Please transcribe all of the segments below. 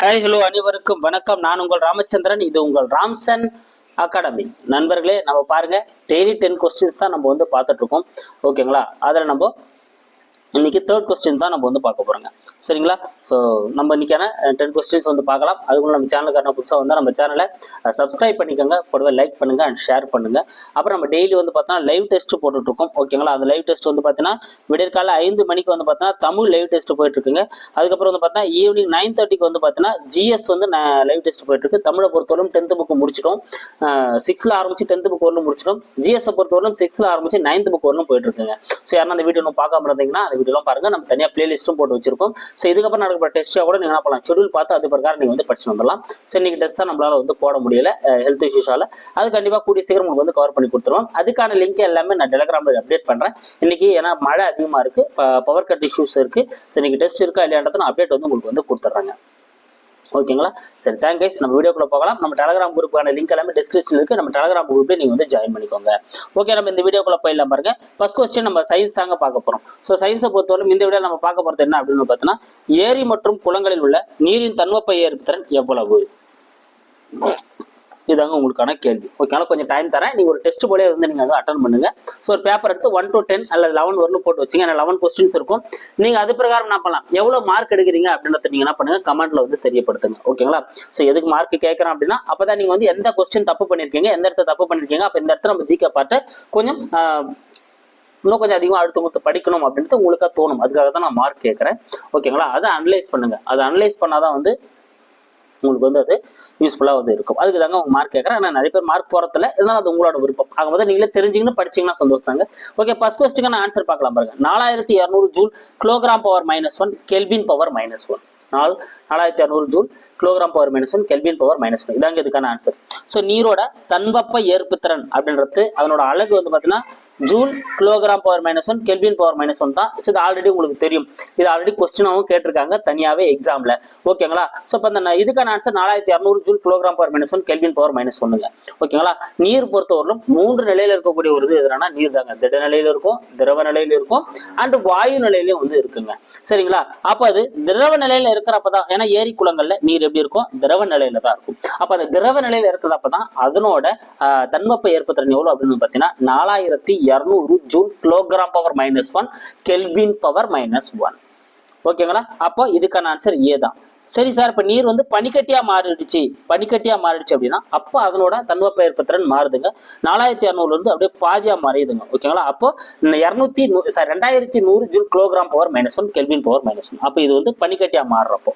Hi hello அனைவருக்கும் வணக்கம். நான் உங்கள் ராமச்சந்திரன் இது உங்கள் ராம்சன் அகாடமி நண்பர்களே நம்ம பாருங்க டெய்லி டென் கொஸ்டின்ஸ் தான் நம்ம வந்து பார்த்துட்டு இருக்கோம். ஓகேங்களா அதில் நம்ம இன்னைக்கு தேர்ட் கொஸ்டின் தான் நம்ம வந்து பார்க்க போறோங்க. சரிங்களா? ஸோ நம்ம இன்னைக்கான டென் கொஸ்டின்ஸ் வந்து பார்க்கலாம். அதுக்குள்ள நம்ம சேனலுக்கான புதுசாக வந்து நம்ம சேனலை சப்ஸ்கிரைப் பண்ணிக்கோங்க. கூடவே லைக் பண்ணுங்க அண்ட் ஷேர் பண்ணுங்க. அப்புறம் நம்ம டெய்லி வந்து பார்த்தோன்னா லைவ் டெஸ்ட் போட்டுட்டு இருக்கோம் ஓகேங்களா அந்த லைவ் டெஸ்ட் வந்து பார்த்தீங்கன்னா விடியற்கால ஐந்து மணிக்கு வந்து பார்த்தீங்கன்னா தமிழ் லைவ் டெஸ்ட் போயிட்டு இருக்குங்க அதுக்கப்புறம் வந்து பார்த்தீங்கன்னா ஈவினிங் நைன் தேர்ட்டிக்கு வந்து பார்த்தீங்கன்னா ஜிஎஸ் வந்து லைவ் டெஸ்ட் போயிட்டு இருக்கு தமிழை பொறுத்தவரைக்கும் டென்த் புக் முடிச்சிட்டோம். சிக்ஸ்ல ஆரம்பிச்சு டென்த் புக் வரலும் முடிச்சிட்டோம். ஜிஎஸ் பொறுத்தவரைக்கும் சிக்ஸ்ல ஆரம்பிச்சு நைன்த் புக் வரலும் போயிட்டு இருக்குங்க ஸோ யாரும் அந்த வீடியோ பார்க்காம இருந்தீங்கன்னா அந்த வீடியோலாம் பாருங்க. நம்ம தனியாக பிளேலிஸ்ட்டும் போட்டு வச்சிருக்கோம். ஸோ இதுக்கப்புறம் நடக்கிற டெஸ்ட்டாக கூட நீங்கள் என்ன பண்ணலாம்? ஷெடியூல் பார்த்து அது பிரகாரம் நீங்கள் வந்து படிச்சு வந்துடலாம். ஸோ இன்னைக்கு டெஸ்ட் தான் நம்மளால வந்து போட முடியல. ஹெல்த் இஷ்யூஸால அது கண்டிப்பாக கூடிய சீக்கிரம் உங்களுக்கு வந்து கவர் பண்ணி கொடுத்துருவோம். அதுக்கான லிங்க் எல்லாமே நான் டெலகிராமில் அப்டேட் பண்ணுறேன் இன்னைக்கு ஏன்னா மழை அதிகமாக இருக்கு. பவர் கட் இஷ்யூஸ் இருக்கு. ஸோ இன்னைக்கு டெஸ்ட் இருக்கா இல்லையான்றதை நான் அப்டேட் வந்து உங்களுக்கு வந்து கொடுத்துட்றாங்க. ஓகேங்களா? சரி தேங்க் கைஸ் நம்ம வீடியோக்குள்ள போகலாம். நம்ம டெலகிராம் குரூப்புக்கான லிங்க் எல்லாமே டிஸ்கிரிப்ஷன் இருக்கு. நம்ம டெலகிராம் குரூப்ல நீங்கள் வந்து ஜாயின் பண்ணிக்கோங்க. ஓகே நம்ம இந்த வீடியோக்குள்ள போயிடலாம் பாருங்க. ஃபர்ஸ்ட் கொஸ்டின் நம்ம சைஸ் தாங்க பார்க்க போகிறோம் ஸோ சைஸை பொறுத்தவரை இந்த வீடியோ நம்ம பார்க்க போகிறது என்ன அப்படின்னு பார்த்தோன்னா ஏரி மற்றும் குளங்களில் உள்ள நீரின் தன்வப்பை ஏற்புத்திறன் எவ்வளவு? இதாங்க உங்களுக்கான கேள்வி. ஓகேங்களா? கொஞ்சம் டைம் தரேன். நீங்கள் ஒரு டெஸ்ட் போலே வந்து நீங்கள் அதை அட்டன் பண்ணுங்க. ஸோ ஒரு பேப்பர் எடுத்து ஒன் டு டென் அல்லது லெவன் வரலும் போட்டு வச்சுங்க. ஏன்னா லெவன் கொஸ்டின்ஸ் இருக்கும். நீங்கள் அது பிரகாரம் என்ன பண்ணலாம்? எவ்வளோ மார்க் எடுக்கிறீங்க அப்படின்றத நீங்கள் என்ன பண்ணுங்க? கமெண்ட்ல வந்து தெரியப்படுத்துங்க. ஓகேங்களா? ஸோ எதுக்கு மார்க் கேட்குறேன் அப்படின்னா அப்பதான் நீங்கள் வந்து எந்த கொஸ்டின் தப்பு பண்ணியிருக்கீங்க எந்த இடத்த தப்பு பண்ணியிருக்கீங்க அப்போ இந்த இடத்துல நம்ம ஜிகே பாட்டு கொஞ்சம் இன்னும் கொஞ்சம் அதிகமாக அடுத்து கொடுத்து படிக்கணும் அப்படின்ட்டு உங்களுக்காக தோணும். அதுக்காக தான் நான் மார்க் கேட்குறேன் ஓகேங்களா? அதை அனலைஸ் பண்ணுங்க. அதை அனலைஸ் பண்ணாதான் வந்து உங்களுக்கு வந்து அது யூஸ்ஃபுல்லாக வந்து இருக்கும். அதுக்கு தாங்க உங்க மார்க் கேட்குறேன் ஆனால் நிறைய பேர் மார்க் போகிறதில்ல இருந்தாலும் அது உங்களோட விருப்பம். ஆகும்போது நீங்களே தெரிஞ்சிங்கன்னு படிச்சீங்கன்னா சந்தோஷம் தாங்க ஓகே ஃபர்ஸ்ட் கொஸ்டிக்கான ஆன்சர் பார்க்கலாம் பாருங்க. நாலாயிரத்தி இரநூறு joule kilogram power minus one kelvin power minus one நாலு நாலாயிரத்தி இரநூறு joule kilogram power minus one kelvin power minus one இதாங்க இதுக்கான ஆன்சர் ஸோ நீரோட தன்வெப்ப ஏற்புத்திறன் அப்படின்றது அதனோட அழகு வந்து பார்த்தீங்கன்னா joule kilogram power minus one kelvin power minus one தான். ஸோ இது ஆல்ரெடி உங்களுக்கு தெரியும். இது ஆல்ரெடி கொஸ்டினாகவும் கேட்டிருக்காங்க தனியாகவே எக்ஸாமில் ஓகேங்களா ஸோ இப்போ அந்த இதுக்கான ஆன்சர் நாலாயிரத்தி இரநூறு joule kilogram power minus one kelvin power minus ஒன்றுங்க ஓகேங்களா நீர் பொறுத்தவரையிலும் மூன்று நிலையில் இருக்கக்கூடிய ஒரு இது எதுனா நீர் தாங்க. திட நிலையில் இருக்கும் திரவ நிலையில இருக்கும் அண்ட் வாயு நிலையிலையும் வந்து இருக்குங்க. சரிங்களா? அப்போ அது திரவ நிலையில இருக்கிறப்ப தான் ஏன்னா ஏரி குளங்கள்ல நீர் எப்படி இருக்கும்? திரவ நிலையில தான் இருக்கும். அப்போ அந்த திரவ நிலையில இருக்கிறப்ப தான் அதனோட ஆஹ், தன்வெப்ப ஏற்புத்திறன் எவ்வளவு அப்படின்னு பார்த்தீங்கன்னா நாலாயிரத்தி இரநூறு joule kilogram power minus one kelvin power minus one ஓகேங்களா அப்போ இதுக்கான ஆன்சர் ஏ தான். சரி சார் இப்போ நீர் வந்து பனிக்கட்டியா மாறிடுச்சு. பனிக்கட்டியா மாறிடுச்சு அப்படின்னா அப்போ அதனோட தன்வெப்ப ஏற்பத்திறன் மாறுதுங்க. நாலாயிரத்தி இரநூறுலேருந்து அப்படியே பாதியாக மாறியுதுங்க ஓகேங்களா அப்போ இரநூத்தி சாரி ரெண்டாயிரத்தி நூறு joule kilogram power minus one kelvin power minus one அப்போ இது வந்து பனிக்கட்டியா மாறுறப்போ.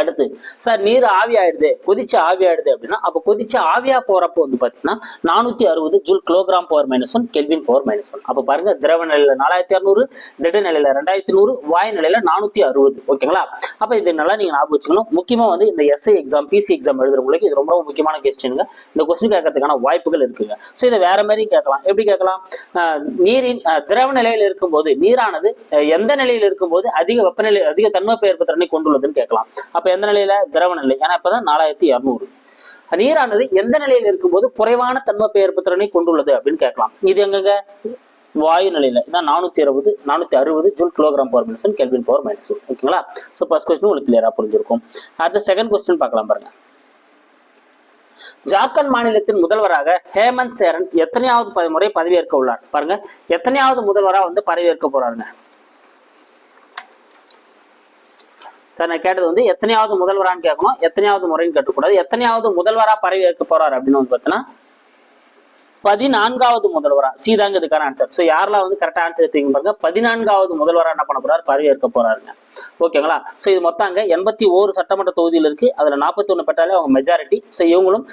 அடுத்து சார் நீர் ஆவியாயிடுது கொதிச்சு ஆவி ஆயிடுது அப்படின்னா அப்போ கொதிச்சு ஆவியா போறப்போ வந்து பாத்தீங்கன்னா நானூத்தி அறுபது joule kilogram power minus one kelvin power minus one அப்போ பாருங்க திரவ நிலையில நாலாயிரத்தி அறுநூறு திட நிலையில ரெண்டாயிரத்தி நூறு வாய் நிலையில நானூத்தி அறுபது ஓகேங்களா அப்ப இது நல்லா நீங்க ஞாபகம் வச்சுக்கணும். முக்கியமா வந்து இந்த எஸ்ஐ எக்ஸாம் பிசி எக்ஸாம் எழுதுறவங்களுக்கு இது ரொம்ப முக்கியமான கொஸ்டினுங்க இந்த கொஸ்டின் கேட்கறதுக்கான வாய்ப்புகள் இருக்குங்க. ஸோ இதை வேற மாதிரி கேட்கலாம். எப்படி கேட்கலாம்? நீரின் திரவ நிலையில் இருக்கும்போது நீரானது எந்த நிலையில் இருக்கும்போது அதிக வெப்பநிலை அதிக தன்வெப்ப திறனை கொண்டுள்ளதுன்னு கேட்கலாம். அப்ப எந்த நிலையில? திரவ நிலை. ஏன்னா இப்பதான் நாலாயிரத்தி இரநூறு. நீரானது எந்த நிலையில் இருக்கும்போது குறைவான தன்ம பெயர்ப்பு திறனை கொண்டுள்ளது அப்படின்னு கேட்கலாம். இது எங்கங்க? வாயு நிலையில. இதான் நானூத்தி அறுபது நானூத்தி அறுபது joule kilogram power minus kelvin power minus ஓகேங்களா? ஸோ ஃபர்ஸ்ட் கொஸ்டின் உங்களுக்கு கிளியரா புரிஞ்சிருக்கும். அடுத்த செகண்ட் கொஸ்டின் பார்க்கலாம் பாருங்க. ஜார்க்கண்ட் மாநிலத்தின் முதல்வராக ஹேமந்த் சேரன் எத்தனையாவது முறை பதவியேற்க உள்ளார்? பாருங்க. எத்தனையாவது முதல்வராக வந்து பதவியேற்க போறாருங்க? சார் நான் கேட்டது வந்து எத்தனையாவது முதல்வரான்னு கேட்கணும் எத்தனையாவது முறைன்னு கேட்கக்கூடாது எத்தனையாவது முதல்வராக பரவி இருக்க போறாரு அப்படின்னு வந்து பார்த்தீங்கன்னா பதினான்காவது முதல்வரா? சீதாங்க இதுக்கான ஆன்சர் ஸோ யாரெல்லாம் வந்து கரெக்டாக ஆன்சர் எடுத்தீங்க பாருங்க. பதினான்காவது முதல்வரா என்ன பண்ண போறாரு? பதவியேற்க போறாருங்க. ஓகேங்களா ஸோ இது மொத்தம் அங்க எண்பத்தி ஓரு சட்டமன்ற தொகுதியில் இருக்கு. அதுல நாற்பத்தி ஒன்று பெற்றாலே அவங்க மெஜாரிட்டி ஸோ இவங்களும்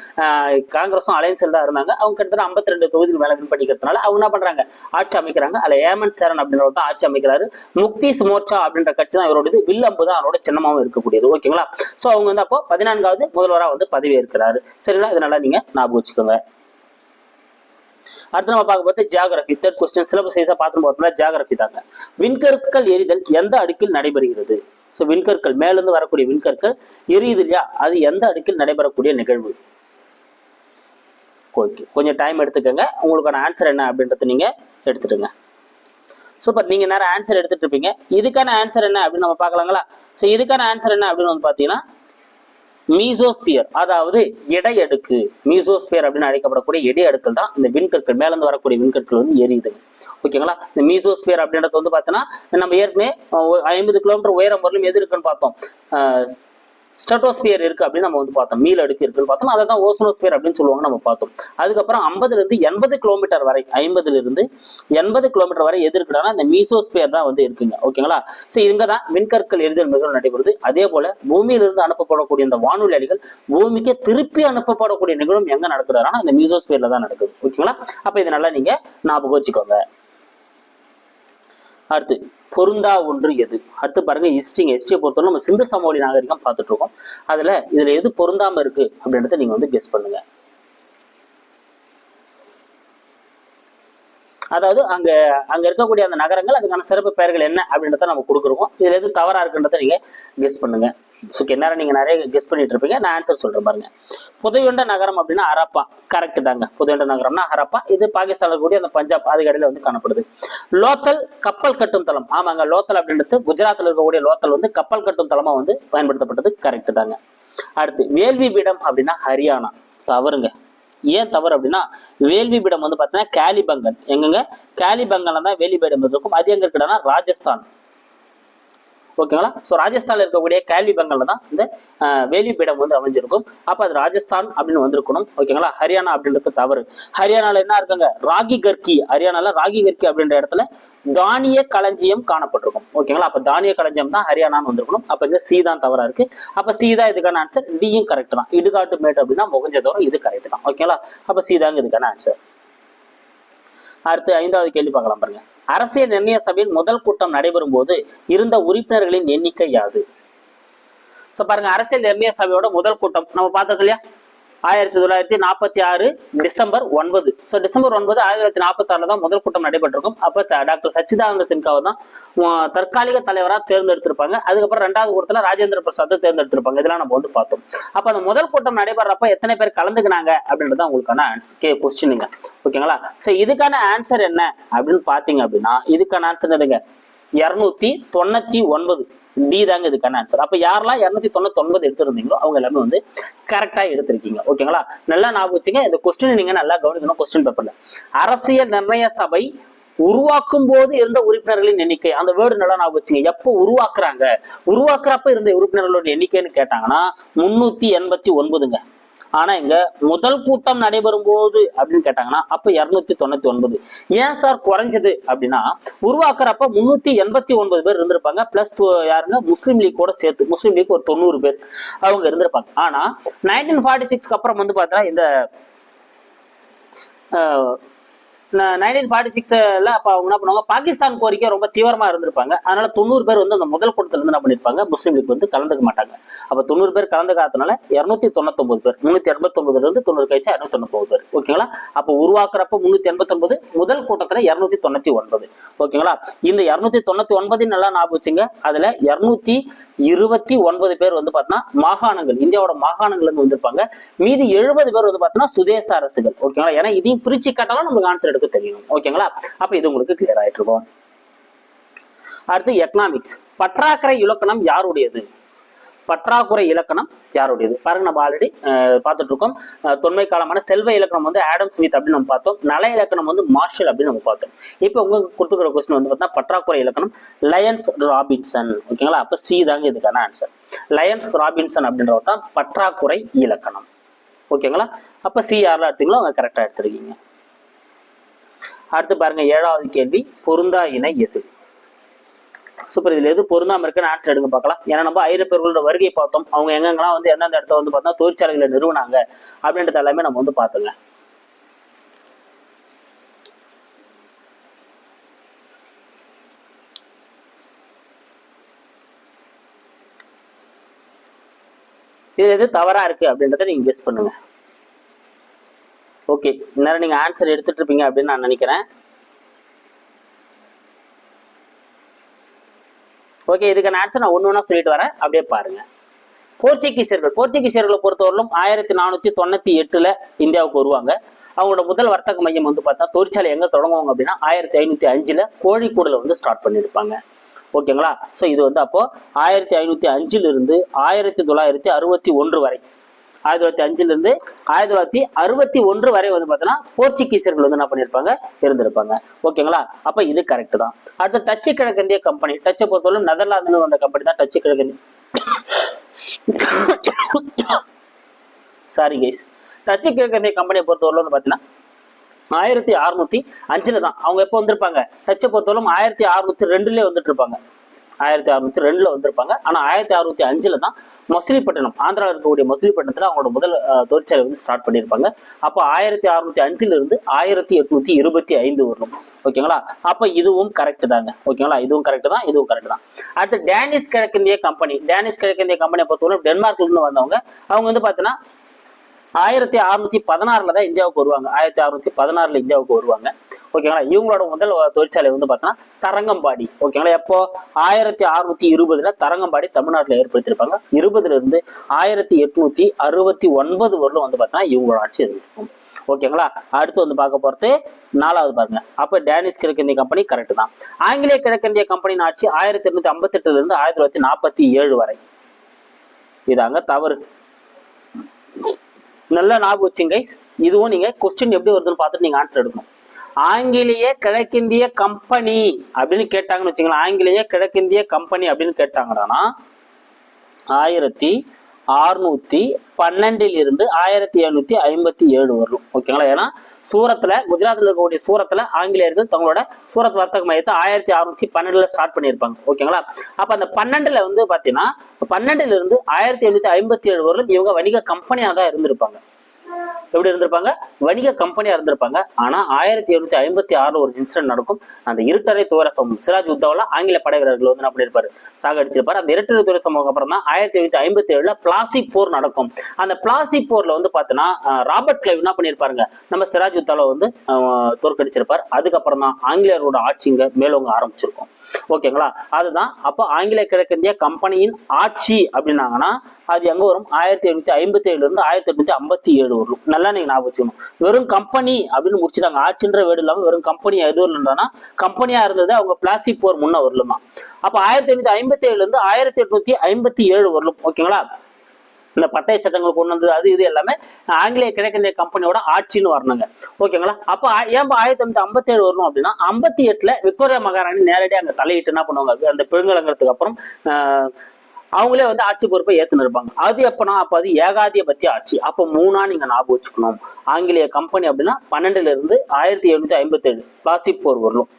காங்கிரஸும் அலையன்ஸில் தான் இருந்தாங்க. அவங்க கிட்டத்தட்ட ஐம்பத்தி ரெண்டு தொகுதியில் வேலை வின் பண்ணிக்கிறதுனால அவங்க என்ன பண்றாங்க? ஆட்சி அமைக்கிறாங்க. அதில் ஏமன் சேரன் அப்படின்றவர் தான் ஆட்சி அமைக்கிறாரு. முக்தி மோர்ச்சா அப்படின்ற கட்சி தான் இவரோடது. வில்லம்பு தான் அவரோட சின்னமாகவும் இருக்கக்கூடியது. ஓகேங்களா ஸோ அவங்க வந்து அப்போ பதினான்காவது முதல்வராக வந்து பதவி இருக்கிறாரு சரிங்களா இதனால நீங்க ஞாபகம் வச்சுக்கோங்க. அடுத்து நம்ம பார்க்க போது ஜியாகிரபி தேர்ட் கொஸ்டின் சிலபஸ் சைஸாக பார்த்து பார்த்தோம்னா ஜியாகிரபி தாங்க. விண்கற்கள் எரிதல் எந்த அடுக்கில் நடைபெறுகிறது? ஸோ விண்கற்கள் மேலிருந்து வரக்கூடிய விண்கற்கள் எரியுது இல்லையா? அது எந்த அடுக்கில் நடைபெறக்கூடிய நிகழ்வு? ஓகே கொஞ்சம் டைம் எடுத்துக்கோங்க. உங்களுக்கான ஆன்சர் என்ன அப்படின்றத நீங்க எடுத்துட்டுங்க சூப்பர் நீங்க நேரம் ஆன்சர் எடுத்துட்டு இருப்பீங்க. இதுக்கான ஆன்சர் என்ன அப்படின்னு நம்ம பார்க்கலாங்களா? ஸோ இதுக்கான ஆன்சர் என்ன அப்படின்னு வந்து பார்த்தீங்கன்னா மீசோஸ்பியர் அதாவது இடையடுக்கு மீசோஸ்பியர் அப்படின்னு அழைக்கப்படக்கூடிய எடை தான் இந்த விண்கற்கள். மேலேருந்து வரக்கூடிய விண்கற்கள் வந்து எரியுது. ஓகேங்களா? இந்த மீசோஸ்பியர் அப்படின்றது வந்து பார்த்தோன்னா நம்ம ஏற்கனவே ஐம்பது கிலோமீட்டர் உயரம் வரலும் எது இருக்குன்னு பார்த்தோம். அஹ், ஸ்டெட்டோஸ்பியர் இருக்கு அப்படின்னு நம்ம வந்து பார்த்தோம். மீல் அடுக்கு இருக்குன்னு பார்த்தோம். அதை தான் ஓசனோஸ்பியர் அப்படின்னு சொல்லுவாங்க நம்ம பார்த்தோம். அதுக்கப்புறம் ஐம்பதுல இருந்து எண்பது கிலோமீட்டர் வரை ஐம்பதுல இருந்து எண்பது கிலோமீட்டர் வரை எது இருக்குன்னா இந்த மீசோஸ்பியர் தான் வந்து இருக்குங்க. ஓகேங்களா? ஸோ இங்க தான் மின்கற்கள் எரிதல் மிகவும் நடைபெறுது. அதே போல பூமியிலிருந்து அனுப்பப்படக்கூடிய இந்த வானொலி அலைகள் பூமிக்கு திருப்பி அனுப்பப்படக்கூடிய நிகழ்வும் எங்க நடக்குதுன்னா இந்த மீசோஸ்பியர்ல தான் நடக்குது. ஓகேங்களா? அப்ப இதை நல்லா நீங்க ஞாபகம் வச்சுக்கோங்க. அடுத்து பொருந்தா ஒன்று எது? அடுத்து பாருங்க ஹிஸ்டிங் ஹிஸ்டியை பொறுத்தவரை நம்ம சிந்து சமவெளி நாகரிகம் பார்த்துட்டு இருக்கோம். அதுல இதுல எது பொருந்தாம இருக்கு அப்படின்றத நீங்க வந்து கெஸ் பண்ணுங்க. அதாவது அங்க அங்க இருக்கக்கூடிய அந்த நகரங்கள் அதுக்கான சிறப்பு பெயர்கள் என்ன அப்படின்றத நம்ம கொடுக்குறோம். இதுல எது தவறா இருக்குன்றத நீங்க கெஸ் பண்ணுங்க. ஸோ நேரம் நீங்க நிறைய கெஸ் பண்ணிட்டு இருப்பீங்க. நான் ஆன்சர் சொல்றேன் பாருங்க. புதையுண்ட நகரம் அப்படின்னா ஹரப்பா கரெக்ட் தாங்க. புதையுண்ட நகரம்னா ஹரப்பா இது பாகிஸ்தானில் இருக்கக்கூடிய அந்த பஞ்சாப் அதுக்கு வந்து காணப்படுது. லோத்தல் கப்பல் கட்டும் தளம். ஆமாங்க லோத்தல் அப்படின்றது குஜராத்தில் இருக்கக்கூடிய லோத்தல் வந்து கப்பல் கட்டும் தளமா வந்து பயன்படுத்தப்பட்டது. கரெக்ட் தாங்க. அடுத்து வேள்வி பீடம் அப்படின்னா ஹரியானா. தவறுங்க. ஏன் தவறு அப்படின்னா வேள்விபீடம் வந்து பார்த்தீங்கன்னா கேலிபங்கன் எங்கங்க? கேலிபங்கன்ல தான் வேள்வி இருக்கும் அது எங்க இருக்குன்னா ராஜஸ்தான். ஓகேங்களா ஸோ ராஜஸ்தானில் இருக்கக்கூடிய கேள்வி பெங்கல்ல தான் இந்த ஆஹ், வேலி பீடம் வந்து அமைஞ்சிருக்கும். அப்போ அது ராஜஸ்தான் அப்படின்னு வந்திருக்கணும். ஓகேங்களா ஹரியானா அப்படின்றது தவறு. ஹரியானால என்ன இருக்குங்க? ராகி கர்கி. ஹரியானால ராகி கர்கி அப்படின்ற இடத்துல தானிய களஞ்சியம் காணப்பட்டிருக்கும். ஓகேங்களா அப்ப தானிய களஞ்சியம் தான் ஹரியானான்னு வந்திருக்கணும். அப்ப இங்க சி தான் தவறா இருக்கு. அப்ப சி தான் இதுக்கான ஆன்சர் டியும் கரெக்ட் தான். இடுகாட்டு மேட் அப்படின்னா முகஞ்சதோறும் இது கரெக்ட் தான். ஓகேங்களா அப்ப சி தாங்க இதுக்கான ஆன்சர் அடுத்து ஐந்தாவது கேள்வி பார்க்கலாம் பாருங்க. அரசியல் நிர்ணய சபையின் முதல் கூட்டம் நடைபெறும் போது இருந்த உறுப்பினர்களின் எண்ணிக்கை யாது. சோ பாருங்க அரசியல் நிர்ணய சபையோட முதல் கூட்டம் நம்ம பார்த்துருக்கோம் இல்லையா? ஆயிரத்தி தொள்ளாயிரத்தி நாற்பத்தி ஆறு டிசம்பர் ஒன்பது. ஸோ டிசம்பர் ஒன்பது ஆயிரத்தி தொள்ளாயிரத்தி நாற்பத்தி ஆறில் தான் முதல் கூட்டம் நடைபெற்றிருக்கும். அப்போ டாக்டர் சச்சிதானந்த சின்காவை தான் தற்காலிக தலைவராக தேர்ந்தெடுத்திருப்பாங்க. அதுக்கப்புறம் ரெண்டாவது கூட்டத்தில் ராஜேந்திர பிரசாத்தை தேர்ந்தெடுத்திருப்பாங்க. இதெல்லாம் நம்ம வந்து பார்த்தோம். அப்போ அந்த முதல் கூட்டம் நடைபெறப்ப எத்தனை பேர் கலந்துக்கினாங்க அப்படின்றது தான் உங்களுக்கான ஆன்சர் கே கொஸ்டினுங்க ஓகேங்களா? ஸோ இதுக்கான ஆன்சர் என்ன அப்படின்னு பார்த்தீங்க அப்படின்னா இதுக்கான ஆன்சர் எதுங்க இரநூத்தி தொண்ணூத்தி ஒன்பது. டி தாங்க இதுக்கான ஆன்சர் அப்ப யாரெல்லாம் இரநூத்தி தொண்ணூத்தி ஒன்பது எடுத்திருந்தீங்களோ அவங்க எல்லாமே வந்து கரெக்டா எடுத்திருக்கீங்க. ஓகேங்களா நல்லா ஞாபகம் வச்சுங்க இந்த கொஸ்டின் நீங்க நல்லா கவனிக்கணும் கொஸ்டின் பேப்பர்ல அரசியல் நிர்ணய சபை உருவாக்கும் போது இருந்த உறுப்பினர்களின் எண்ணிக்கை அந்த வேர்டு நல்லா ஞாபகம் வச்சுங்க. எப்போ உருவாக்குறாங்க? உருவாக்குறப்ப இருந்த உறுப்பினர்களோட எண்ணிக்கைன்னு கேட்டாங்கன்னா முன்னூத்தி எண்பத்தி ஒன்பதுங்க. ஆனா இங்க முதல் கூட்டம் நடைபெறும் போது அப்படின்னு கேட்டாங்கன்னா அப்ப இருநூத்தி தொண்ணூத்தி ஒன்பது. ஏன் சார் குறைஞ்சது அப்படின்னா உருவாக்குறப்ப முன்னூத்தி எண்பத்தி ஒன்பது பேர் இருந்திருப்பாங்க பிளஸ் யாருங்க? முஸ்லீம் லீக் கூட சேர்த்து முஸ்லீம் லீக் ஒரு தொண்ணூறு பேர் அவங்க இருந்திருப்பாங்க. ஆனா நைன்டீன் ஃபார்ட்டி சிக்ஸ்க்கு அப்புறம் வந்து பார்த்தா இந்த நைன்டீன் ஃபார்ட்டி சிக்ஸ்ல அப்போ அவங்க என்ன பண்ணுவாங்க பாகிஸ்தான் கோரிக்கை ரொம்ப தீவிரமா இருந்திருப்பாங்க. அதனால தொண்ணூறு பேர் வந்து அந்த முதல் கூட்டத்துல இருந்து என்ன பண்ணிருப்பாங்க முஸ்லீம் லீக் வந்து கலந்துக்க மாட்டாங்க. அப்போ தொண்ணூறு பேர் கலந்துக்காதனால இரநூத்தி தொண்ணூத்தொம்பது பேர் முந்நூற்றி எண்பத்தொம்பதுல இருந்து தொண்ணூறு கழிச்சா இரநூத்தி தொண்ணூத்தொம்பது பேர் ஓகேங்களா அப்போ உருவாக்குறப்ப முந்நூற்றி எண்பத்தொன்பது முதல் கூட்டத்துல இருநூத்தி தொண்ணூத்தி ஒன்பது ஓகேங்களா இந்த இருநூத்தி தொண்ணூத்தி ஒன்பது நல்லா ஞாபகம் வச்சுங்க. அதுல இருநூத்தி இருபத்தி ஒன்பது பேர் வந்து பார்த்தீங்கன்னா மாகாணங்கள் இந்தியாவோட மாகாணங்கள்ல இருந்து வந்திருப்பாங்க. மீதி எழுபது பேர் வந்து பார்த்தீங்கன்னா சுதேச அரசுகள். ஓகேங்களா ஏன்னா இதையும் பிரிச்சு காட்டாலும் நம்மளுக்கு ஆன்சர் எடுக்க தெரியும். ஓகேங்களா அப்ப இது உங்களுக்கு கிளியர் ஆயிட்டு இருக்கும். அடுத்து எக்கனாமிக்ஸ் பற்றாக்குறை இலக்கணம் யாருடையது? பற்றாக்குறை இலக்கணம் யாருடையது? பாருங்க நம்ம ஆல்ரெடி பார்த்துட்டு இருக்கோம் தொன்மை காலமான செல்வ இலக்கணம் வந்து ஆடம் ஸ்மித் அப்படின்னு நம்ம பார்த்தோம். நல இலக்கணம் வந்து மார்ஷல் அப்படின்னு நம்ம பார்த்தோம். இப்போ உங்களுக்கு கொடுத்துக்கிற கொஸ்டின் வந்து பார்த்தா பற்றாக்குறை இலக்கணம் லயன்ஸ் ராபின்சன் ஓகேங்களா அப்போ சி தாங்க இதுக்கான ஆன்சர் லயன்ஸ் ராபின்சன் அப்படின்றவர் தான் பற்றாக்குறை இலக்கணம். ஓகேங்களா அப்போ சி யாரெல்லாம் எடுத்தீங்களோ அவங்க கரெக்டாக எடுத்துருக்கீங்க. அடுத்து பாருங்க ஏழாவது கேள்வி பொருந்தா இணை எது? சூப்பர். இதுல எது பொருந்தாம இருக்குன்னு ஆன்சர் எடுங்க பார்க்கலாம். ஏன்னா நம்ம ஐரோப்பியர்களோட வருகை பார்த்தோம். அவங்க எங்கெங்கெல்லாம் வந்து எந்தெந்த இடத்த வந்து பார்த்தா தொழிற்சாலைகளை நிறுவனாங்க அப்படின்றது எல்லாமே நம்ம வந்து பார்த்துங்க இது எது தவறா இருக்கு அப்படின்றத நீங்க கெஸ் பண்ணுங்க. ஓகே இந்நேரம் நீங்க ஆன்சர் எடுத்துட்டு இருப்பீங்க அப்படின்னு நான் நினைக்கிறேன். ஓகே இதுக்கான ஆன்சர் நான் ஒன்று ஒன்றா சொல்லிட்டு வரேன். அப்படியே பாருங்க. போர்ச்சுகீசியர்கள் போர்ச்சுகீசியர்களை பொறுத்தவரையிலும் ஆயிரத்தி நானூற்றி தொண்ணூற்றி எட்டில் இந்தியாவுக்கு வருவாங்க. அவங்களோட முதல் வர்த்தக மையம் வந்து பார்த்தா தொழிற்சாலை எங்கே தொடங்குவாங்க அப்படின்னா ஆயிரத்தி ஐநூற்றி அஞ்சில் கோழிக்கூடில் வந்து ஸ்டார்ட் பண்ணியிருப்பாங்க. ஓகேங்களா ஸோ இது வந்து அப்போ ஆயிரத்தி ஐநூற்றி அஞ்சிலிருந்து ஆயிரத்தி தொள்ளாயிரத்தி அறுபத்தி ஒன்று வரை. ஆயிரத்தி தொள்ளாயிரத்தி அஞ்சுலேருந்து ஆயிரத்தி தொள்ளாயிரத்தி அறுபத்தி ஒன்று வரை வந்து பார்த்தீங்கன்னா போர்ச்சுகீசியர்கள் வந்து என்ன பண்ணியிருப்பாங்க? இருந்திருப்பாங்க. ஓகேங்களா? அப்போ இது கரெக்ட் தான். அடுத்து டச்சு கிழக்கிந்திய கம்பெனி டச்சை பொறுத்தவரை நெதர்லாந்துன்னு வந்த கம்பெனி தான். டச்சு கிழக்கிந்திய சாரி கைஸ் டச்சு கிழக்கிந்திய கம்பெனியை பொறுத்தவரை வந்து பார்த்தீங்கன்னா ஆயிரத்தி அறுநூத்தி அஞ்சுல தான். அவங்க எப்போ வந்திருப்பாங்க? டச்சை பொறுத்தவரை ஆயிரத்தி அறுநூத்தி ரெண்டுலேயே வந்துட்டு இருப்பாங்க. ஆயிரத்தி அறுநூத்தி ரெண்டுல வந்திருப்பாங்க. ஆனா ஆயிரத்தி அறுநூத்தி அஞ்சுல தான் மசிலிப்பட்டினம் ஆந்திராவில் இருக்கக்கூடிய மசிலிப்பட்டினத்துல அவங்களோட முதல் தொழிற்சாலை வந்து ஸ்டார்ட் பண்ணியிருப்பாங்க. அப்போ ஆயிரத்தி அறுநூத்தி அஞ்சுல இருந்து ஆயிரத்தி எட்நூத்தி இருபத்தி ஐந்து வரணும். ஓகேங்களா? அப்ப இதுவும் கரெக்ட் தாங்க. ஓகேங்களா? இதுவும் கரெக்ட் தான் இதுவும் கரெக்ட் தான். அடுத்து டேனிஷ் கிழக்கிந்திய கம்பெனி டேனிஷ் கிழக்கிந்திய கம்பெனியை பொறுத்தவரை டென்மார்க்ல இருந்து வந்தவங்க. அவங்க வந்து பாத்தீங்கன்னா ஆயிரத்தி அறுநூத்தி பதினாறுல தான் இந்தியாவுக்கு வருவாங்க. ஆயிரத்தி அறுநூத்தி பதினாறுல இந்தியாவுக்கு வருவாங்க. ஓகேங்களா? இவங்களோட முதல் தொழிற்சாலை வந்து பார்த்தீங்கன்னா தரங்கம்பாடி. ஓகேங்களா? எப்போ? ஆயிரத்தி அறுநூத்தி இருபதுல தரங்கம்பாடி தமிழ்நாட்டில் ஏற்படுத்தியிருப்பாங்க. இருபதுல இருந்து ஆயிரத்தி எட்நூத்தி அறுபத்தி ஒன்பது வரலும் வந்து பார்த்தீங்கன்னா இவங்களோட ஆட்சி இருந்திருக்கும். ஓகேங்களா? அடுத்து வந்து பார்க்க போறது நாலாவது பாருங்க. அப்ப டேனிஷ் கிழக்கிந்திய கம்பெனி கரெக்ட் தான். ஆங்கிலேய கிழக்கிந்திய கம்பெனியின் ஆட்சி ஆயிரத்தி எட்நூத்தி ஐம்பத்தி எட்டுல இருந்து ஆயிரத்தி தொள்ளாயிரத்தி நாற்பத்தி ஏழு வரை. இதாங்க தவறு. நல்லா ஞாபகம் வச்சுங்க இதுவும் நீங்க கொஸ்டின் எப்படி வருதுன்னு பார்த்துட்டு நீங்க ஆன்சர் எடுக்கணும். ஆங்கிலேய கிழக்கிந்திய கம்பெனி அப்படின்னு கேட்டாங்கன்னு வச்சுங்களேன். ஆங்கிலேய கிழக்கிந்திய கம்பெனி அப்படின்னு கேட்டாங்கன்னா ஆயிரத்தி அறுநூத்தி பன்னெண்டில் இருந்து ஆயிரத்தி எழுநூத்தி ஐம்பத்தி ஏழு வரும். ஓகேங்களா? ஏன்னா சூரத்துல குஜராத்தில் இருக்கக்கூடிய சூரத்துல ஆங்கிலேயர்கள் தங்களோட சூரத் வர்த்தக மையத்தை ஆயிரத்தி அறுநூத்தி பன்னெண்டுல ஸ்டார்ட் பண்ணியிருப்பாங்க. ஓகேங்களா? அப்ப அந்த பன்னெண்டுல வந்து பாத்தீங்கன்னா பன்னெண்டுல இருந்து ஆயிரத்தி எழுநூத்தி ஐம்பத்தி ஏழு வரலும் இவங்க வணிக கம்பெனியா தான் இருந்திருப்பாங்க. எப்படி இருந்திருப்பாங்க? வணிக கம்பெனியா இருந்திருப்பாங்க. ஆனா ஆயிரத்தி எழுநூத்தி ஐம்பத்தி ஆறுல ஒரு இன்சிடென்ட் நடக்கும். அந்த இருட்டரை துவர சமூகம் சிராஜ் உத்தாவில் ஆங்கில படை வீரர்கள் வந்து என்ன பண்ணிருப்பாரு சாகடிச்சிருப்பாரு. அந்த இருட்டரை துவர சமூகம் அப்புறம் தான் ஆயிரத்தி எழுநூத்தி ஐம்பத்தி ஏழுல பிளாசி போர் நடக்கும். அந்த பிளாசி போர்ல வந்து பாத்தீங்கன்னா ராபர்ட் கிளைவ் என்ன பண்ணிருப்பாருங்க நம்ம சிராஜ் உத்தால வந்து தோற்கடிச்சிருப்பார். அதுக்கப்புறம் தான் ஆங்கிலேயரோட ஆட்சிங்க மேலோங்க ஆரம்பிச்சிருக்கும். ஓகேங்களா? அதுதான். அப்போ ஆங்கில கிழக்கிந்திய கம்பெனியின் ஆட்சி அப்படின்னாங்கன்னா அது எங்க வரும்? ஆயிரத்தி எழுநூத்தி ஐம்பத்தி ஏழுல இருந்து ஆயிரத்தி எட்நூத்தி ஐம்பத்தி ஏழு வரும் நல்லா நீங்க ஞாபகம் வச்சுக்கணும். வெறும் கம்பெனி அப்படின்னு முடிச்சிட்டாங்க. ஆட்சின்ற வேடு இல்லாம வெறும் கம்பெனி எது இல்லைன்னா கம்பெனியா இருந்தது அவங்க பிளாஸ்டிக் போர் முன்ன வரலுமா அப்ப ஆயிரத்தி எண்ணூத்தி ஐம்பத்தி ஏழுல இருந்து ஆயிரத்தி எட்நூத்தி ஐம்பத்தி ஏழு வரலும் ஓகேங்களா இந்த பட்டய சட்டங்கள் கொண்டு வந்தது அது இது எல்லாமே ஆங்கிலேய கிழக்கிந்திய கம்பெனியோட ஆட்சின்னு வரணுங்க. ஓகேங்களா அப்போ ஏன் ஆயிரத்தி தொள்ளாயிரத்தி ஐம்பத்தி ஏழு வரணும் அப்படின்னா ஐம்பத்தி எட்டுல விக்டோரியா மகாராணி நேரடியாக அங்க தலையிட்டு என்ன பண்ணுவாங்க? அந்த பெருங்கலங்கிறதுக்கு அப்புறம் ஆஹ், அவங்களே வந்து ஆட்சி பொறுப்பை ஏத்துன்னு இருப்பாங்க. அது எப்பனா அப்ப அது ஏகாதிபத்திய ஆட்சி. அப்போ மூணா நீங்க ஞாபகம் வச்சுக்கணும். ஆங்கிலேய கம்பெனி அப்படின்னா பன்னெண்டுல இருந்து ஆயிரத்தி எழுநூத்தி ஐம்பத்தி ஏழு பிளாசிக் போர் வரலும்.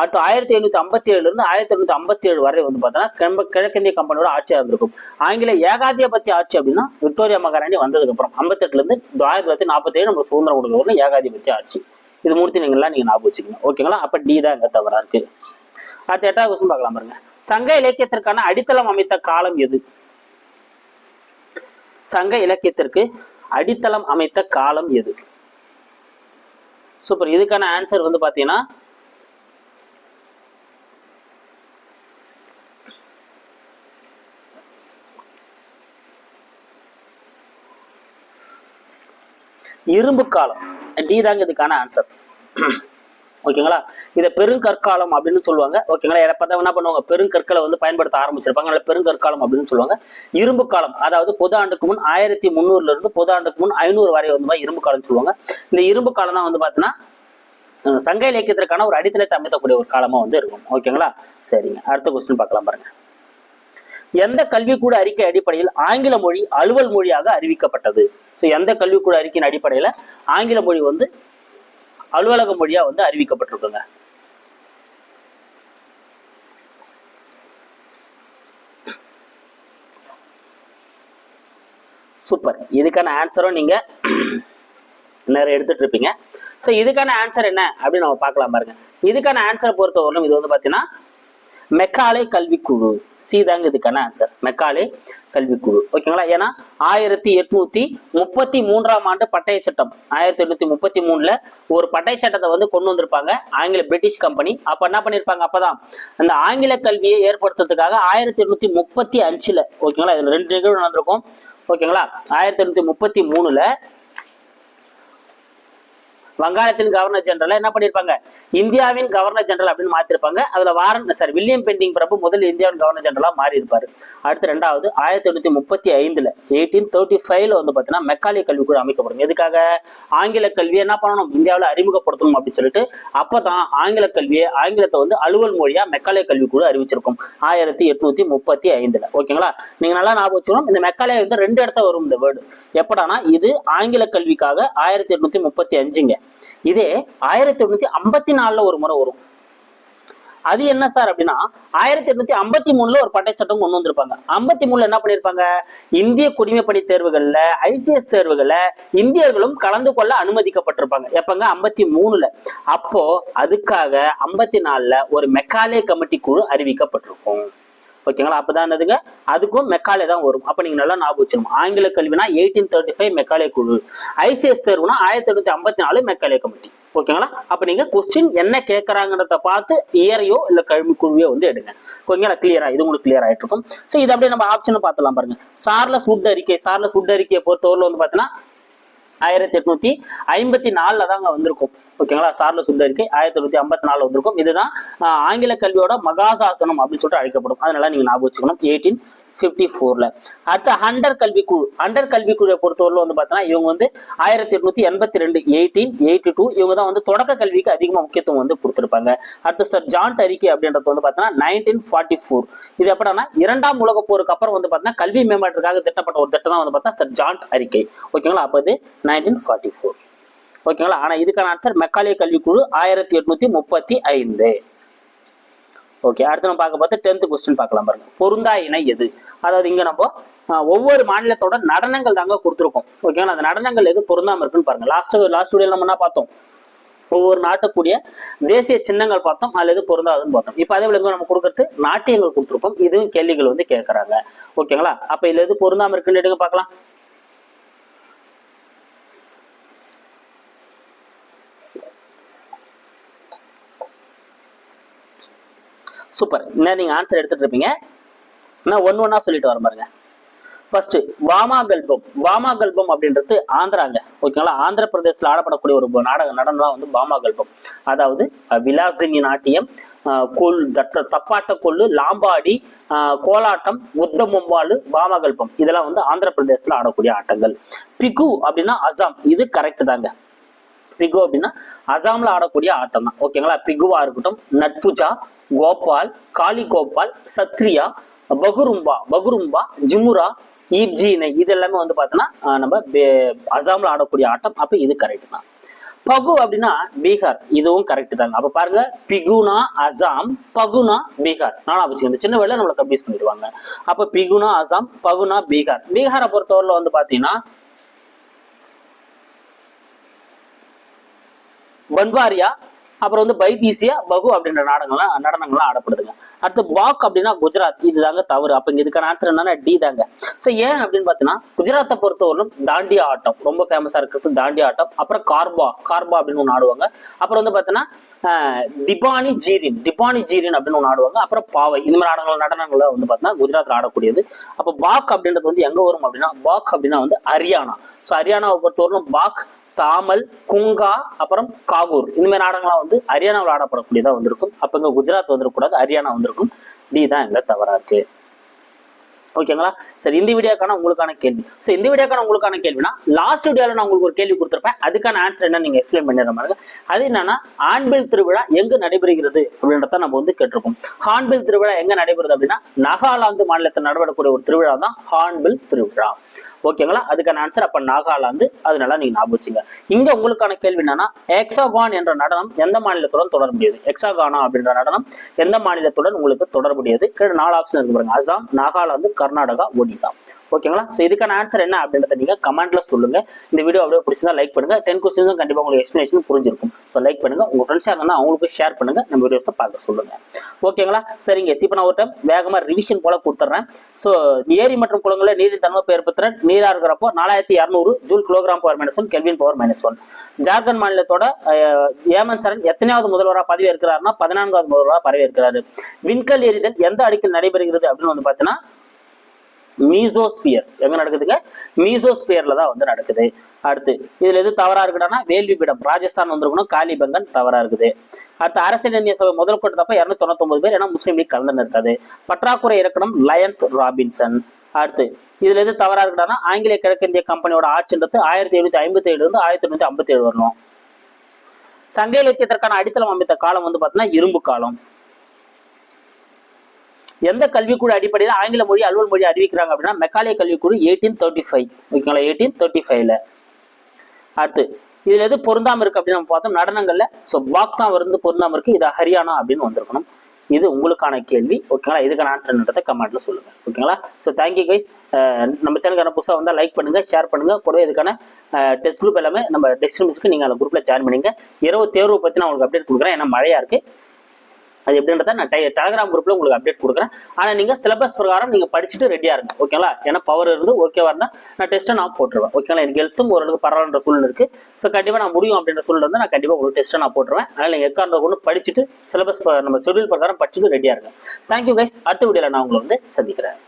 அடுத்து ஆயிரத்தி எழுநூத்தி ஐம்பத்தி ஏழுல இருந்து ஆயிரத்தி எழுநூத்தி ஐம்பத்தி ஏழு வரை வந்து பார்த்தீங்கன்னா கிழக்கிந்திய கம்பெனியோட ஆட்சியா இருந்திருக்கும். ஆங்கில ஏகாதிபத்திய ஆட்சி அப்படின்னா விக்டோரியா மகாராணி வந்ததுக்கு அப்புறம் ஐம்பத்தெட்டுல இருந்து ஆயிரத்தி தொள்ளாயிரத்தி நாற்பத்தி ஏழு நம்ம சுதந்திரம் கொடுக்கறதுல ஏகாதிபத்திய ஆட்சி. இது மூர்த்தி நீங்களாம் நீங்க ஞாபகம் வச்சுக்கணும். ஓகேங்களா? அப்ப டி தான் எங்க தவறா இருக்கு. அடுத்த எட்டாவது கொஸ்டின் பார்க்கலாம் பாருங்க. சங்க இலக்கியத்திற்கான அடித்தளம் அமைத்த காலம் எது? சங்க இலக்கியத்திற்கு அடித்தளம் அமைத்த காலம் எது? சூப்பர் இதுக்கான ஆன்சர் வந்து பார்த்தீங்கன்னா இரும்பு காலம். டி தாங்க இதுக்கான ஆன்சர் ஓகேங்களா? இதை பெருங்கற்காலம் அப்படின்னு சொல்லுவாங்க. ஓகேங்களா? எதை பார்த்தா என்ன பண்ணுவாங்க? பெருங்கற்களை வந்து பயன்படுத்த ஆரம்பிச்சிருப்பாங்க. அதனால பெருங்கற்காலம் அப்படின்னு சொல்லுவாங்க. இரும்பு காலம் அதாவது பொது ஆண்டுக்கு முன் ஆயிரத்தி முந்நூறுல இருந்து பொது ஆண்டுக்கு முன் ஐநூறு வரை வந்து இரும்பு காலம் சொல்லுவாங்க. இந்த இரும்பு காலம் தான் வந்து பார்த்தீங்கன்னா சங்க இலக்கியத்திற்கான ஒரு அடித்தளத்தை அமைத்தக்கூடிய ஒரு காலமா வந்து இருக்கும். ஓகேங்களா? சரிங்க. அடுத்த கொஸ்டின் பார்க்கலாம் பாருங்க. எந்த கல்விக்கூட அறிக்கை அடிப்படையில் ஆங்கில மொழி அலுவல் மொழியாக அறிவிக்கப்பட்டது? ஸோ எந்த கல்விக்கூட அறிக்கையின் அடிப்படையில் ஆங்கில மொழி வந்து அலுவலக மொழியா வந்து அறிவிக்கப்பட்டிருக்குங்க. சூப்பர். இதுக்கான ஆன்சரும் நீங்க நிறைய எடுத்துட்டு இருப்பீங்க. ஸோ இதுக்கான ஆன்சர் என்ன? அப்படின்னு நம்ம பார்க்கலாம் பாருங்க. இதுக்கான ஆன்சரை பொறுத்தவரையிலும் இது வந்து பார்த்தீங்கன்னா மெக்காலே கல்விக்குழு. சி தாங்க இதுக்கான ஆன்சர் மெக்காலே கல்விக்குழு. ஓகேங்களா ஏன்னா ஆயிரத்தி எட்நூத்தி முப்பத்தி மூன்றாம் ஆண்டு பட்டய சட்டம். ஆயிரத்தி எட்நூத்தி முப்பத்தி மூணுல ஒரு பட்டய சட்டத்தை வந்து கொண்டு வந்திருப்பாங்க. ஆங்கில பிரிட்டிஷ் கம்பெனி. அப்ப என்ன பண்ணிருப்பாங்க? அப்பதான் அந்த ஆங்கில கல்வியை ஏற்படுத்துறதுக்காக ஆயிரத்தி எட்நூத்தி முப்பத்தி அஞ்சுல ஓகேங்களா இதுல ரெண்டு நிகழ்வு நடந்திருக்கும். ஓகேங்களா ஆயிரத்தி எட்நூத்தி முப்பத்தி மூணுல வங்காளத்தின் கவர்னர் ஜெனரல் என்ன பண்ணிருப்பாங்க? இந்தியாவின் கவர்னர் ஜெனரல் அப்படின்னு மாத்திருப்பாங்க. அதுல வாரன் சார் வில்லியம் பெண்டிங் பிரபு முதல் இந்தியாவின் கவர்னர் ஜெனரலா மாறி இருப்பாரு அடுத்து ரெண்டாவது ஆயிரத்தி எண்ணூத்தி முப்பத்தி ஐந்துல எயிட்டீன் தேர்ட்டி ஃபைவ்ல வந்து பாத்தீங்கன்னா மெக்காலி கல்விக்குழு அமைக்கப்படும். எதுக்காக? ஆங்கில கல்வியை என்ன பண்ணணும்? இந்தியாவில் அறிமுகப்படுத்தணும் அப்படின்னு சொல்லிட்டு அப்பதான் ஆங்கில கல்வியை ஆங்கிலத்தை வந்து அலுவல் மொழியா மெக்காலே கல்விக்குழு அறிவிச்சிருக்கும். ஆயிரத்தி எட்நூத்தி முப்பத்தி ஐந்துல. ஓகேங்களா? நீங்க நல்லா ஞாபகம் வச்சுக்கணும். இந்த மெக்காலே வந்து ரெண்டு இடத்த வரும் இந்த வேர்டு எப்படானா இது ஆங்கில கல்விக்காக ஆயிரத்தி எட்நூத்தி முப்பத்தி அஞ்சுங்க. இதே ஆயிரத்தி எட்நூத்தி ஐம்பத்தி நாலுல ஒரு முறை வரும். அது என்ன சார் அப்படின்னா ஆயிரத்தி எட்நூத்தி ஐம்பத்தி மூணுல ஒரு பட்டை சட்டம் கொண்டு வந்திருப்பாங்க. ஐம்பத்தி மூணுல என்ன பண்ணிருப்பாங்க? இந்திய குடிமைப்பணி தேர்வுகள்ல ஐசிஎஸ் தேர்வுகள்ல இந்தியர்களும் கலந்து கொள்ள அனுமதிக்கப்பட்டிருப்பாங்க. எப்பங்க? ஐம்பத்தி மூணுல. அப்போ அதுக்காக ஐம்பத்தி நாலுல ஒரு மெக்காலே கமிட்டி குழு அறிவிக்கப்பட்டிருக்கும். ஓகேங்களா அப்பதான் என்னதுங்க? அதுக்கும் மெக்காலே தான் வரும். அப்போ நீங்க நல்லா ஞாபகம் வச்சுக்கணும். ஆங்கில கல்வினா எயிட்டீன் தேர்ட்டி ஃபைவ் மெக்காலே குழு. ஐசிஎஸ் தேர்வுனா ஆயிரத்தி எண்ணூத்தி ஐம்பத்தி நாலு மெக்காலே கமிட்டி ஓகேங்களா அப்ப நீங்க கொஸ்டின் என்ன கேட்கறாங்கன்றத பார்த்து இயரையோ இல்லை கல்வி குழுவையோ வந்து எடுங்க. ஓகேங்களா கிளியரா இது உங்களுக்கு கிளியர் ஆகிட்டு இருக்கும் ஸோ இது அப்படியே நம்ம ஆப்ஷன் பார்த்துலாம் பாருங்க. சார்லஸ் சுட் அறிக்கை சார்லஸ் வுட் அறிக்கையை பொறுத்தவரையில் வந்து பாத்தீங்கன்னா ஆயிரத்தி எட்நூத்தி ஐம்பத்தி நாலுல தாங்க வந்திருக்கும். ஓகேங்களா? சார்ல சுத்த இருக்கு. ஆயிரத்தி தொள்ளாயிரத்தி ஐம்பத்தி நாலுல வந்திருக்கும். இதுதான் ஆங்கில கல்வியோட மகாசாசனம் அப்படின்னு சொல்லிட்டு அழைக்கப்படும். அதனால நீங்க ஞாபகம் வச்சுக்கணும். எயிட்டீன் ஃபிஃப்டி ஃபோர்ல அடுத்து ஹண்டர் கல்விக்குழு ஹண்டர் கல்விக்குழுவை பொறுத்தவரையில் வந்து பார்த்தீங்கன்னா இவங்க வந்து ஆயிரத்தி எட்நூத்தி எண்பத்தி ரெண்டு எயிட்டீன் எயிட்டி டூ இவங்க தான் வந்து தொடக்க கல்விக்கு அதிகமாக முக்கியத்துவம் வந்து கொடுத்துருப்பாங்க. அடுத்து சார் ஜான் அறிக்கை அப்படின்றது வந்து பார்த்தீங்கன்னா நைன்டீன் ஃபார்ட்டி ஃபோர் இது எப்படின்னா இரண்டாம் உலக போருக்கு அப்புறம் வந்து பார்த்தீங்கன்னா கல்வி மேம்பாட்டுக்காக திட்டப்பட்ட ஒரு திட்டம் தான் வந்து பார்த்தா சார் ஜான் அறிக்கை ஓகேங்களா அப்போ இது நைன்டீன் ஃபார்ட்டி ஃபோர் ஓகேங்களா ஆனால் இதுக்கான ஆன்சர் மெக்காலே கல்விக்குழு ஆயிரத்தி எட்நூத்தி முப்பத்தி ஐந்து. ஓகே அடுத்து நம்ம பார்க்க பார்த்து டென்த் கொஸ்டின் பார்க்கலாம் பாருங்க. பொருந்தா இணை எது? அதாவது இங்க நம்ம ஒவ்வொரு மாநிலத்தோட நடனங்கள் தாங்க கொடுத்துருக்கோம். ஓகேங்களா அந்த நடனங்கள் எது பொருந்தாம இருக்குன்னு பாருங்க. லாஸ்ட் லாஸ்ட் வீடியோ நம்ம என்ன பார்த்தோம்? ஒவ்வொரு நாட்டுக்குரிய தேசிய சின்னங்கள் பார்த்தோம். அதுல எது பொருந்தாதுன்னு பார்த்தோம். இப்போ அதே விலங்கு நம்ம கொடுக்கறது நாட்டியங்கள் கொடுத்துருக்கோம் இதுவும் கேள்விகள் வந்து கேட்கறாங்க. ஓகேங்களா அப்ப இதுல எது பொருந்தாம இருக்குன்னு எடுங்க பார்க்கலாம். சூப்பர் என்ன நீங்கள் ஆன்சர் எடுத்துகிட்டு இருப்பீங்க நான் ஒன்று ஒன்றா சொல்லிட்டு வரேன் பாருங்க. ஃபர்ஸ்ட் வாமாகல்பம் வாமாகல்பம் அப்படின்றது ஆந்திராங்க. ஓகேங்களா ஆந்திர பிரதேசத்தில் ஆடப்படக்கூடிய ஒரு நாடக நடனம் தான் வந்து வாமாகல்பம் அதாவது விலாசினி நாட்டியம் கொல் தட்ட தப்பாட்ட கொள்ளு லாம்பாடி கோலாட்டம் உத்தமம்பாலு வாமகல்பம் இதெல்லாம் வந்து ஆந்திர பிரதேசத்தில் ஆடக்கூடிய ஆட்டங்கள். பிகு அப்படின்னா அசாம். இது கரெக்ட் தாங்க. பிகு அப்படின்னா அசாம்ல ஆடக்கூடிய ஆட்டம் தான் ஓகேங்களா பிகுவா இருக்கட்டும் நட்புஜா கோபால் காளி கோபால் சத்ரியா பகுரும்பா பகுரும்பா ஜிமுரா ஈப்ஜினை இது எல்லாமே வந்து பார்த்தோன்னா நம்ம அசாமில் ஆடக்கூடிய ஆட்டம். அப்ப இது கரெக்ட் தான். பகு அப்படின்னா பீகார். இதுவும் கரெக்ட் தாங்க அப்ப பாருங்க பிகுனா அசாம் பகுனா பீகார். நானா வச்சுக்கோங்க இந்த சின்ன வேலை நம்மளை கன்ஃபியூஸ் பண்ணிடுவாங்க. அப்ப பிகுனா அசாம் பகுனா பீகார். பீகாரை பொறுத்தவரையில வந்து பாத்தீங்கன்னா பன்வாரியா அப்புறம் வந்து பைதீசியா பகு அப்படின்ற நாடகங்கள்லாம் நடனங்கள்லாம் ஆடப்படுதுங்க. அடுத்து பாக் அப்படின்னா குஜராத் இது தாங்க தவறு. அப்ப இங்க இதுக்கான ஆன்சர் என்னன்னா டி தாங்க. ஸோ ஏன் அப்படின்னு பார்த்தீங்கன்னா குஜராத்தை பொறுத்தவரையிலும் தாண்டியா ஆட்டம் ரொம்ப ஃபேமஸா இருக்கிறது தாண்டியா ஆட்டம். அப்புறம் கார்பா கார்பா அப்படின்னு ஒன்று ஆடுவாங்க. அப்புறம் வந்து பார்த்தீங்கன்னா திபானி ஜீரின் திபானி ஜீரின் அப்படின்னு ஒன்று ஆடுவாங்க. அப்புறம் பாவை இந்த மாதிரி ஆடங்கள் நடனங்கள்ல வந்து பார்த்தீங்கன்னா குஜராத்ல ஆடக்கூடியது. அப்போ பாக் அப்படின்றது வந்து எங்க வரும் அப்படின்னா பாக் அப்படின்னா வந்து ஹரியானா. ஸோ ஹரியானாவை பொறுத்தவரையிலும் பாக் தாமல் குங்கா அப்புறம் காகூர். இந்த மாதிரி நாடகங்கள்லாம் வந்து ஹரியானாவில் ஆடப்படக்கூடியதா வந்திருக்கும். அப்ப இங்கே குஜராத் வந்துடக்கூடாது ஹரியானா வந்திருக்கும். டி தான் எங்க தவறாக இருக்கு. ஓகேங்களா சரி இந்த வீடியோக்கான உங்களுக்கான கேள்வி. ஸோ இந்த வீடியோக்கான உங்களுக்கான கேள்வினா லாஸ்ட் வீடியோவில் நான் உங்களுக்கு ஒரு கேள்வி கொடுத்துருப்பேன். அதுக்கான ஆன்சர் என்ன நீங்க எக்ஸ்பிளைன் பண்ணிடுற மாதிரி அது என்னன்னா ஆண்பில் திருவிழா எங்கு நடைபெறுகிறது அப்படின்றத நம்ம வந்து கேட்டிருக்கோம். ஹார்ன்பில் திருவிழா எங்க நடைபெறுது அப்படின்னா நாகாலாந்து மாநிலத்தில் நடைபெறக்கூடிய ஒரு திருவிழா தான் ஹார்ன்பில் திருவிழா. ஓகேங்களா? அதுக்கான ஆன்சர் அப்ப நாகாலாந்து அதனால நீங்க ஞாபகம் வச்சுங்க. இங்க உங்களுக்கான கேள்வி என்னன்னா எக்ஸாகான் என்ற நடனம் எந்த மாநிலத்துடன் தொடர்புடையது எக்ஸாகானா அப்படின்ற நடனம் எந்த மாநிலத்துடன் உங்களுக்கு தொடர்புடையது? நாலு ஆப்ஷன் இருக்கு பாருங்க. அசாம் நாகாலாந்து கர்நாடகா ஒடிசா. ஓகேங்களா? ஸோ இதுக்கான ஆன்சர் என்ன அப்படின்றத நீங்கள் கமெண்ட்ல சொல்லுங்க. இந்த வீடியோ அப்படியே பிடிச்சிருந்தா லைக் பண்ணுங்க. டென் கொஸ்டின்ஸும் கண்டிப்பா உங்களுக்கு எக்ஸ்பிளேஷன் புரிஞ்சிருக்கும். ஸோ லைக் பண்ணுங்க. உங்க ஃப்ரெண்ட்ஸ் இருந்தால் அவங்களுக்கு ஷேர் பண்ணுங்க. நம்ம வீடியோஸை பார்க்க சொல்லுங்க. ஓகேங்களா? சரிங்க. இப்போ நான் ஒரு டைம் வேகமா ரிவிஷன் போல கொடுத்துட்றேன் ஸோ ஏரி மற்றும் குளங்களில் நீரின் தன்மை பெயர்பத்திறன் நீரா இருக்கிறப்போ நாலாயிரத்தி இரநூறு joule kilogram power minus one kelvin power minus one Jharkhand மாநிலத்தோட ஏமன் சரண் எத்தனையாவது முதல்வராக பதவி இருக்கிறாருன்னா பதினான்காவது முதல்வராக பதவி இருக்கிறாரு விண்கல் எறிதல் எந்த அடுக்கில் நடைபெறுகிறது அப்படின்னு வந்து பார்த்தீங்கன்னா மீசோஸ்பியர். எங்க நடக்குதுங்க? மீசோஸ்பியர்ல தான் வந்து நடக்குது. அடுத்து இதுல எது தவறா இருக்குடானா வேள்விபீடம் ராஜஸ்தான் வந்திருக்கணும் காலிபங்கன் தவறா இருக்குது. அடுத்து அரசியல் எண்ணிய சபை முதல் கூட்டத்தப்ப இருநூத்தி தொண்ணூத்தி பேர் ஏன்னா முஸ்லீம் லீக் கலந்து இருக்காது பற்றாக்குறை இறக்கணும் லயன்ஸ் ராபின்சன் அடுத்து இதுல எது தவறா இருக்குடானா ஆங்கிலேய கிழக்கிந்திய கம்பெனியோட ஆட்சின்றது ஆயிரத்தி எழுநூத்தி ஐம்பத்தி ஏழுல இருந்து ஆயிரத்தி எண்ணூத்தி ஐம்பத்தி ஏழு வரணும். சங்க இலக்கியத்திற்கான அடித்தளம் அமைத்த காலம் வந்து பாத்தீங்கன்னா இரும்பு காலம். எந்த கல்விக்குழு அடிப்படையில் ஆங்கில மொழி அலுவல் மொழி அறிவிக்கிறாங்க அப்படின்னா மெக்காலிய கல்விக்குழு எயிட்டீன் தேர்ட்டி ஃபைவ் ஓகேங்களா? எயிட்டீன் தேர்ட்டி ஃபைவ்ல அடுத்து இதுல எது பொருந்தாம இருக்கு அப்படின்னு நம்ம பார்த்தோம். நடனங்கள்ல ஸோ பாக் தான் வந்து பொருந்தாம இருக்கு. இது ஹரியானா அப்படின்னு வந்திருக்கணும். இது உங்களுக்கான கேள்வி. ஓகேங்களா? இதுக்கான ஆன்சர்ன்றதை கமெண்ட்ல சொல்லுங்க. ஓகேங்களா? ஸோ தேங்க்யூ கைஸ் நம்ம சேனலுக்கான புதுசாக வந்தால் லைக் பண்ணுங்க ஷேர் பண்ணுங்க. கூடவே இதுக்கான டெஸ்ட் குரூப் எல்லாமே நம்ம டெஸ்ட் நீங்க அந்த குரூப்ல ஜாயின் பண்ணுங்க. இரவு தேர்வு பத்தி நான் உங்களுக்கு அப்டேட் கொடுக்குறேன். ஏன்னா மழையா இருக்கு. அது எப்படின்றத நான் டெ டெலகிராம் குரூப்ல உங்களுக்கு அப்டேட் கொடுக்குறேன். ஆனால் நீங்கள் சிலபஸ் பிரகாரம் நீங்கள் படிச்சுட்டு ரெடியாக இருங்க. ஓகேங்களா ஏன்னா பவர் இருந்து ஓகேவா இருந்தால் நான் டெஸ்ட்டை நான் போட்டுருவேன். ஓகேங்களா எனக்கு ஹெல்த்தும் ஓரளவுக்கு பரவாயில்ல சூழ்நிலை இருக்கு. ஸோ கண்டிப்பாக நான் முடியும் அப்படின்ற சூழ்நிலை இருந்தால் நான் கண்டிப்பாக உங்களுக்கு டெஸ்ட்டை நான் போட்டுருவேன். அதனால் நீங்கள் எக்காரணத்தை கொண்டு படிச்சுட்டு சிலபஸ் நம்ம ஷெடியூல் பிரகாரம் படிச்சுட்டு ரெடியாக இருங்க. தேங்க்யூ கைஸ் அடுத்த வீடியோவில் நான் உங்களை வந்து சந்திக்கிறேன்.